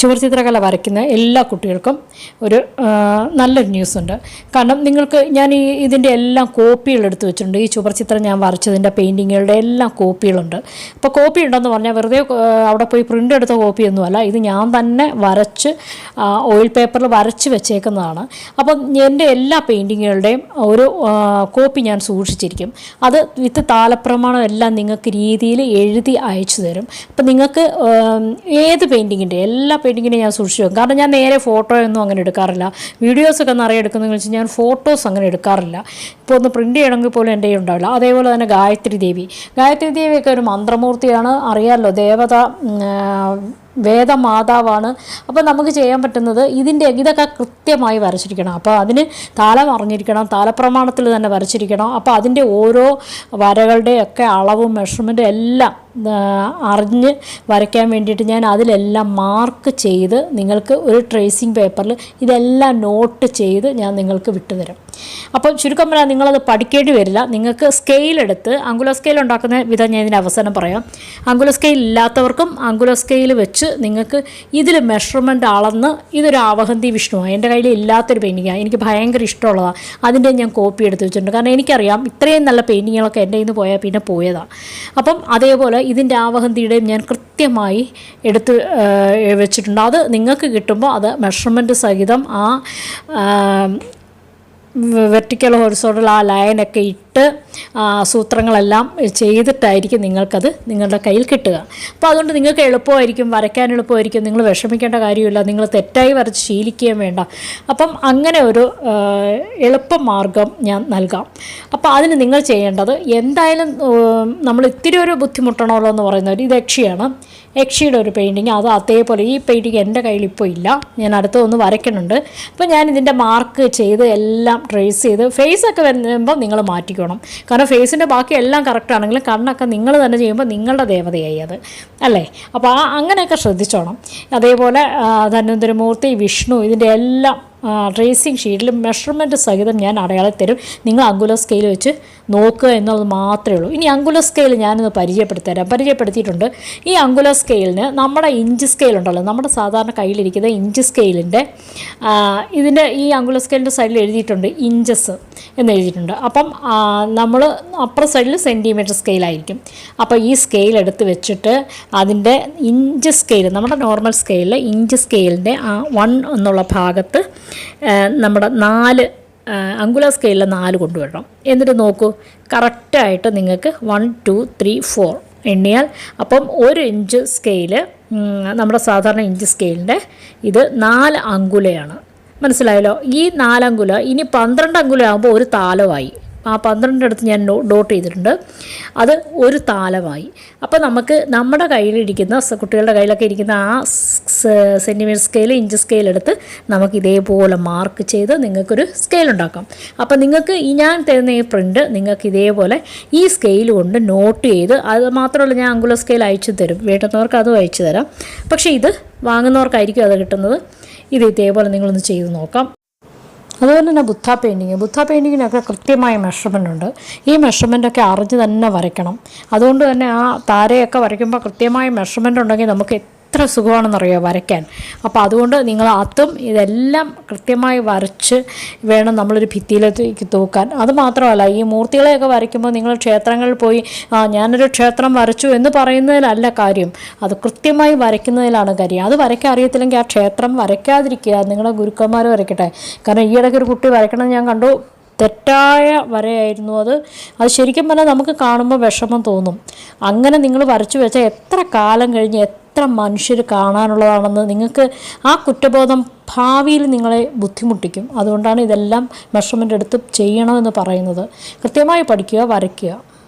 ചുവർചിത്രകല വരയ്ക്കുന്ന എല്ലാ കുട്ടികൾക്കും ഒരു നല്ലൊരു ന്യൂസുണ്ട്. കാരണം നിങ്ങൾക്ക് ഞാൻ ഈ ഇതിന്റെ എല്ലാം കോപ്പികൾ എടുത്തു വെച്ചിട്ടുണ്ട്. ഈ ചുവർചിത്രം ഞാൻ വരച്ചതിന്റെ പെയിന്റിങ്ങുകളുടെ എല്ലാം കോപ്പികളുണ്ട്. അപ്പോൾ കോപ്പി ഉണ്ടെന്ന് പറഞ്ഞാൽ വെറുതെ അവിടെ പോയി പ്രിന്റ് എടുത്ത കോപ്പിയൊന്നുമല്ല. ഇത് ഞാൻ തന്നെ വരച്ച് ഓയിൽ പേപ്പറിൽ വരച്ച് വെച്ചേക്കുന്നതാണ്. അപ്പം എന്റെ എല്ലാ പെയിന്റിങ്ങുകളുടെയും ഒരു കോപ്പി ഞാൻ സൂക്ഷിച്ചിരിക്കും. അത് വിത്ത് താലപ്രമാണം എല്ലാം നിങ്ങൾക്ക് രീതിയിൽ എഴുതി അയച്ചു തരും. അപ്പം നിങ്ങൾക്ക് ഏത് പെയിന്റിങ്ങിന്റെ എല്ലാ പെയിന്റിങ്ങിനും ഞാൻ സൂക്ഷിച്ചു വെക്കും. കാരണം ഞാൻ നേരെ ഫോട്ടോ ഒന്നും അങ്ങനെ എടുക്കാറില്ല. വീഡിയോസൊക്കെ നിറയെ എടുക്കുന്നതെന്ന് വെച്ചാൽ ഞാൻ ഫോട്ടോസ് അങ്ങനെ എടുക്കാറില്ല. ഇപ്പോൾ ഒന്ന് പ്രിന്റ് ചെയ്യണമെങ്കിൽ പോലും എന്റെ ഉണ്ടാവില്ല. അതേപോലെ തന്നെ ഗായത്രി ദേവി. ഗായത്രി ദേവിയൊക്കെ ഒരു മന്ത്രമൂർത്തിയാണ്. അറിയാമല്ലോ ദേവത വേദമാതാവാണ്. അപ്പോൾ നമുക്ക് ചെയ്യാൻ പറ്റുന്നത് ഇതിന്റെ ഇതൊക്കെ കൃത്യമായി വരച്ചിരിക്കണം. അപ്പോൾ അതിന് താലം അറിഞ്ഞിരിക്കണം താലപ്രമാണത്തിൽ തന്നെ വരച്ചിരിക്കണം. അപ്പോൾ അതിന്റെ ഓരോ വരകളുടെയൊക്കെ അളവും മെഷർമെന്റും എല്ലാം അറിഞ്ഞ് വരയ്ക്കാൻ വേണ്ടിയിട്ട് ഞാൻ അതിലെല്ലാം മാർക്ക് ചെയ്ത് നിങ്ങൾക്ക് ഒരു ട്രേസിങ് പേപ്പറിൽ ഇതെല്ലാം നോട്ട് ചെയ്ത് ഞാൻ നിങ്ങൾക്ക് വിട്ടുതരാം. അപ്പോൾ ചുരുക്കം പറഞ്ഞാൽ നിങ്ങളത് പഠിക്കേണ്ടി വരില്ല. നിങ്ങൾക്ക് സ്കെയിൽ എടുത്ത് അങ്കുല സ്കെയിൽ ഉണ്ടാക്കുന്ന വിധം ഞാൻ ഇതിന്റെ അവസാനം പറയാം. അങ്കുല സ്കെയിൽ ഇല്ലാത്തവർക്കും അങ്കുല സ്കെയിൽ വെച്ച് നിങ്ങൾക്ക് ഇതിൽ മെഷർമെന്റ് അളന്ന് ഇതൊരു ആവഹന്തി വിഷ്ണുവാണ് എന്റെ കയ്യിൽ ഇല്ലാത്തൊരു പെയിന്റിങ്ങാണ് എനിക്ക് ഭയങ്കര ഇഷ്ടമുള്ളതാണ് അതിന്റെ ഞാൻ കോപ്പി എടുത്ത് വെച്ചിട്ടുണ്ട്. കാരണം എനിക്കറിയാം ഇത്രയും നല്ല പെയിന്റിങ്ങുകളൊക്കെ എന്റെ ഇന്ന് പോയാൽ പിന്നെ പോയതാണ് അപ്പം അതേപോലെ ഇതിന്റെ ആവഹന്തിയുടെയും ഞാൻ കൃത്യമായി എടുത്ത് വെച്ചിട്ടുണ്ട്. അത് നിങ്ങൾക്ക് കിട്ടുമ്പോൾ അത് മെഷർമെന്റ് സഹിതം ആ, വെർട്ടിക്കൽ ഹോറിസോണ്ടൽ ആ ലൈനൊക്കെ ഇട്ട് സൂത്രങ്ങളെല്ലാം ചെയ്തിട്ടായിരിക്കും നിങ്ങൾക്കത് നിങ്ങളുടെ കയ്യിൽ കിട്ടുക. അപ്പോൾ അതുകൊണ്ട് നിങ്ങൾക്ക് എളുപ്പമായിരിക്കും വരയ്ക്കാൻ എളുപ്പമായിരിക്കും നിങ്ങൾ വിഷമിക്കേണ്ട കാര്യമില്ല നിങ്ങൾ തെറ്റായി വരച്ച് ശീലിക്കുകയും വേണ്ട. അപ്പം അങ്ങനെ ഒരു എളുപ്പമാർഗം ഞാൻ നൽകാം. അപ്പോൾ അതിന് നിങ്ങൾ ചെയ്യേണ്ടത് എന്തായാലും നമ്മൾ ഇത്തിരി ഒരു ബുദ്ധിമുട്ടണമല്ലോ എന്ന് പറയുന്നവർ ഇത് യക്ഷിയാണ് യക്ഷിയുടെ ഒരു പെയിന്റിങ് അത് അതേപോലെ ഈ പെയിന്റിങ് എന്റെ കയ്യിൽ ഇപ്പോൾ ഇല്ല. ഞാൻ അടുത്തൊന്ന് വരയ്ക്കുന്നുണ്ട്. അപ്പോൾ ഞാൻ ഇതിന്റെ മാർക്ക് ചെയ്ത് എല്ലാം ട്രേസ് ചെയ്ത് ഫേസ് ഒക്കെ വരുമ്പോൾ നിങ്ങൾ മാറ്റിക്കണം. കാരണം ഫേസിന്റെ ബാക്കി എല്ലാം കറക്റ്റ് ആണെങ്കിലും കണ്ണൊക്കെ നിങ്ങൾ തന്നെ ചെയ്യുമ്പോൾ നിങ്ങളുടെ ദേവതയായി അത്. അല്ലേ? അപ്പോൾ ആ അങ്ങനെയൊക്കെ ശ്രദ്ധിച്ചോണം. അതേപോലെ ധന്വന്തരമൂർത്തി വിഷ്ണു ഇതിന്റെ എല്ലാം ട്രേസിങ് ഷീറ്റിൽ മെഷർമെന്റ് സഹിതം ഞാൻ അടയാളം തരും. നിങ്ങൾ അങ്കുല സ്കെയിൽ വെച്ച് നോക്കുക എന്നുള്ളത് മാത്രമേ ഉള്ളൂ. ഇനി അങ്കുല സ്കെയിൽ ഞാനൊന്ന് പരിചയപ്പെടുത്തരാം. പരിചയപ്പെടുത്തിയിട്ടുണ്ട്. ഈ അങ്കുല സ്കെയിലിന് നമ്മുടെ ഇഞ്ച് സ്കെയിൽ ഉണ്ടല്ലോ. നമ്മുടെ സാധാരണ കയ്യിലിരിക്കുന്ന ഇഞ്ച് സ്കെയിലിന്റെ ഇതിന്റെ ഈ അങ്കുല സ്കെയിലിന്റെ സൈഡിൽ എഴുതിയിട്ടുണ്ട് ഇഞ്ചസ് എന്ന് എഴുതിയിട്ടുണ്ട്. അപ്പം നമ്മൾ അപ്പുറ സൈഡിൽ സെന്റിമീറ്റർ സ്കെയിലായിരിക്കും അപ്പോൾ ഈ സ്കെയിൽ എടുത്ത് വെച്ചിട്ട് അതിന്റെ ഇഞ്ച് സ്കെയിൽ നമ്മുടെ നോർമൽ സ്കെയിലിൽ ഇഞ്ച് സ്കെയിലിന്റെ ആ വൺ എന്നുള്ള ഭാഗത്ത് നമ്മുടെ നാല് അങ്കുല സ്കെയിലിൽ നാല് കൊണ്ടുവരണം. എന്നിട്ട് നോക്കൂ കറക്റ്റായിട്ട് നിങ്ങൾക്ക് വൺ ടു ത്രീ ഫോർ എണ്ണിയാൽ അപ്പം ഒരു ഇഞ്ച് സ്കെയിൽ നമ്മുടെ സാധാരണ ഇഞ്ച് സ്കെയിലിന്റെ ഇത് നാല് അങ്കുലയാണ്. മനസ്സിലായല്ലോ? ഈ നാലങ്കുല ഇനി പന്ത്രണ്ട് അങ്കുല ആകുമ്പോൾ ഒരു താലമായി ആ പന്ത്രണ്ടിന്റെ അടുത്ത് ഞാൻ ഡോട്ട് ചെയ്തിട്ടുണ്ട്. അത് ഒരു താലമായി അപ്പോൾ നമുക്ക് നമ്മുടെ കയ്യിലിരിക്കുന്ന കുട്ടികളുടെ കയ്യിലൊക്കെ ഇരിക്കുന്ന ആ സെന്റിമീറ്റർ സ്കെയിൽ ഇഞ്ച് സ്കെയിൽ എടുത്ത് നമുക്ക് ഇതേപോലെ മാർക്ക് ചെയ്ത് നിങ്ങൾക്കൊരു സ്കെയിൽ ഉണ്ടാക്കാം. അപ്പോൾ നിങ്ങൾക്ക് ഈ ഞാൻ തരുന്ന ഈ പ്രിന്റ് നിങ്ങൾക്ക് ഇതേപോലെ ഈ സ്കെയിൽ കൊണ്ട് നോട്ട് ചെയ്ത് അത് മാത്രമല്ല ഞാൻ അങ്കുലർ സ്കെയിൽ അയച്ചു തരും. വേണ്ടുന്നവർക്ക് അതും അയച്ചു തരാം. പക്ഷേ ഇത് വാങ്ങുന്നവർക്കായിരിക്കും അത് കിട്ടുന്നത്. ഇത് ഇതേപോലെ നിങ്ങളൊന്ന് ചെയ്ത് നോക്കാം. അതുപോലെ തന്നെ ബുദ്ധ പെയിന്റിങ് ബുദ്ധ പെയിന്റിങ്ങിനൊക്കെ കൃത്യമായ മെഷർമെന്റ് ഉണ്ട്. ഈ മെഷർമെന്റൊക്കെ അറിഞ്ഞ് തന്നെ വരയ്ക്കണം. അതുകൊണ്ട് തന്നെ ആ താരയൊക്കെ വരയ്ക്കുമ്പോൾ കൃത്യമായ മെഷർമെന്റ് ഉണ്ടെങ്കിൽ നമുക്ക് എത്ര സുഖമാണെന്നറിയോ വരയ്ക്കാൻ? അപ്പോൾ അതുകൊണ്ട് നിങ്ങൾ അതും ഇതെല്ലാം കൃത്യമായി വരച്ച് വേണം നമ്മളൊരു ഭിത്തിയിലേക്ക് തൂക്കാൻ. അത് മാത്രമല്ല ഈ മൂർത്തികളെയൊക്കെ വരയ്ക്കുമ്പോൾ നിങ്ങൾ ക്ഷേത്രങ്ങളിൽ പോയി ആ ഞാനൊരു ക്ഷേത്രം വരച്ചു എന്ന് പറയുന്നതിലല്ല കാര്യം. അത് കൃത്യമായി വരയ്ക്കുന്നതിലാണ് കാര്യം. അത് വരയ്ക്കാൻ അറിയത്തില്ലെങ്കിൽ ആ ക്ഷേത്രം വരയ്ക്കാതിരിക്കുക. നിങ്ങളുടെ ഗുരുക്കന്മാർ വരയ്ക്കട്ടെ. കാരണം ഈയിടയ്ക്ക് ഒരു കുട്ടി വരയ്ക്കണമെന്ന് ഞാൻ കണ്ടു. തെറ്റായ വരയായിരുന്നു അത്. അത് ശരിക്കും പറഞ്ഞാൽ നമുക്ക് കാണുമ്പോൾ വിഷമം തോന്നും. അങ്ങനെ നിങ്ങൾ വരച്ചു വെച്ചാൽ എത്ര കാലം കഴിഞ്ഞ് എത്ര മനുഷ്യർ കാണാനുള്ളതാണെന്ന് നിങ്ങൾക്ക് ആ കുറ്റബോധം ഭാവിയിൽ നിങ്ങളെ ബുദ്ധിമുട്ടിക്കും. അതുകൊണ്ടാണ് ഇതെല്ലാം മെഷർമെന്റ് എടുത്ത് ചെയ്യണമെന്ന് പറയുന്നത്. കൃത്യമായി പഠിക്കുക വരയ്ക്കുക.